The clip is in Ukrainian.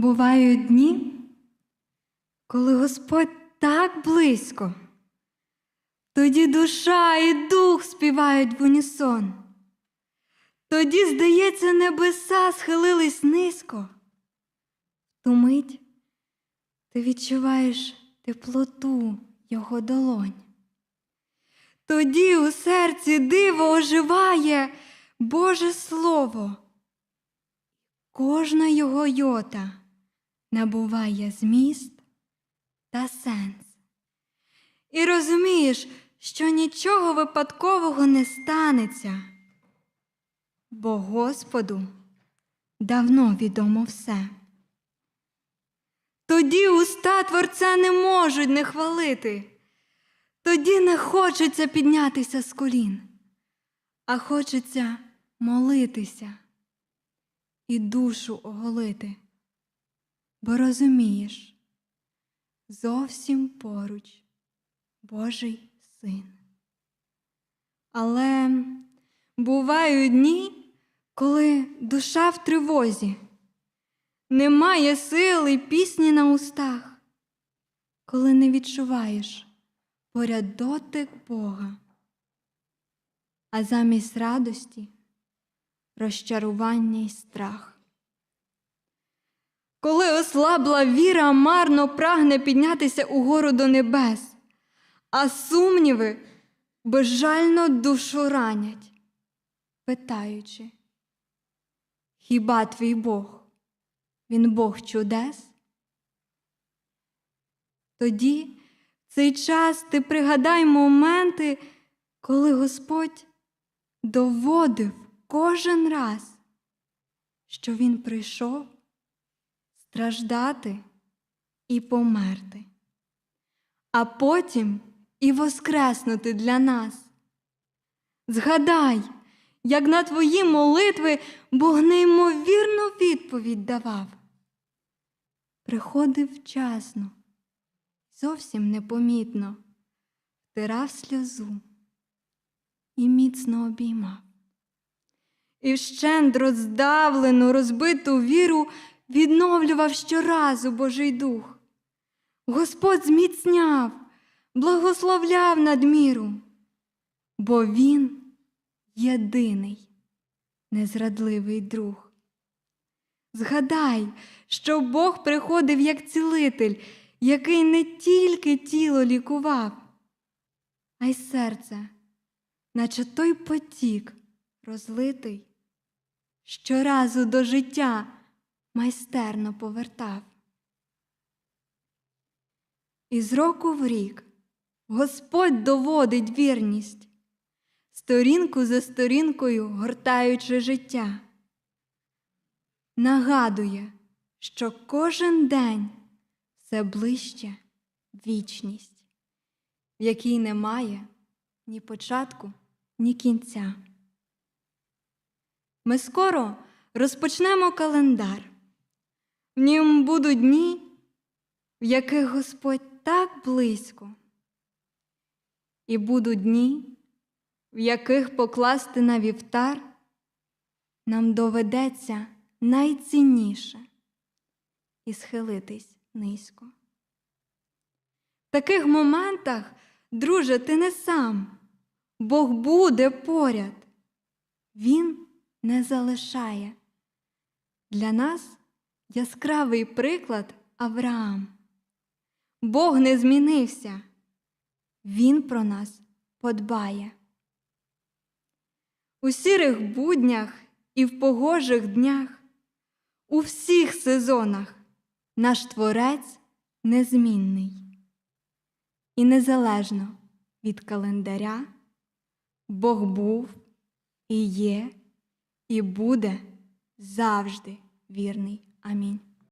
Бувають дні, коли Господь так близько, тоді душа і дух співають в унісон. Тоді, здається, небеса схилились низько. Ту мить ти відчуваєш теплоту Його долонь. Тоді у серці диво оживає Боже Слово. Кожна його йота набуває зміст та сенс. І розумієш, що нічого випадкового не станеться, бо Господу давно відомо все. Тоді уста Творця не можуть не хвалити, тоді не хочеться піднятися з колін, а хочеться молитися і душу оголити, бо розумієш, зовсім поруч Божий син. Але бувають дні, коли душа в тривозі, немає сили пісні на устах, коли не відчуваєш поряд дотик Бога, а замість радості розчарування й страх. Коли ослабла віра, марно прагне піднятися угору до небес, а сумніви безжально душу ранять, питаючи, хіба твій Бог, він Бог чудес? Тоді в цей час ти пригадай моменти, коли Господь доводив кожен раз, що Він прийшов страждати і померти, а потім і воскреснути для нас. Згадай, як на твої молитви Бог неймовірну відповідь давав. Приходив вчасно, зовсім непомітно, втирав сльозу і міцно обіймав. І вщент роздавлену, розбиту віру відновлював щоразу Божий Дух. Господь зміцняв, благословляв надміру, бо Він єдиний, незрадливий друг. Згадай, що Бог приходив як цілитель, який не тільки тіло лікував, а й серце, наче той потік розлитий, щоразу до життя майстерно повертав. І з року в рік Господь доводить вірність, сторінку за сторінкою гортаючи життя. Нагадує, що кожен день все ближче вічність, в якій немає ні початку, ні кінця. Ми скоро розпочнемо календар. Ньому будуть дні, в яких Господь так близько, і будуть дні, в яких покласти на вівтар нам доведеться найцінніше і схилитись низько. В таких моментах, друже, ти не сам, Бог буде поряд. Він не залишає. Для нас яскравий приклад Авраам. Бог не змінився, Він про нас подбає. У сірих буднях і в погожих днях, у всіх сезонах наш Творець незмінний. І незалежно від календаря Бог був і є, і буде завжди вірний. Амінь.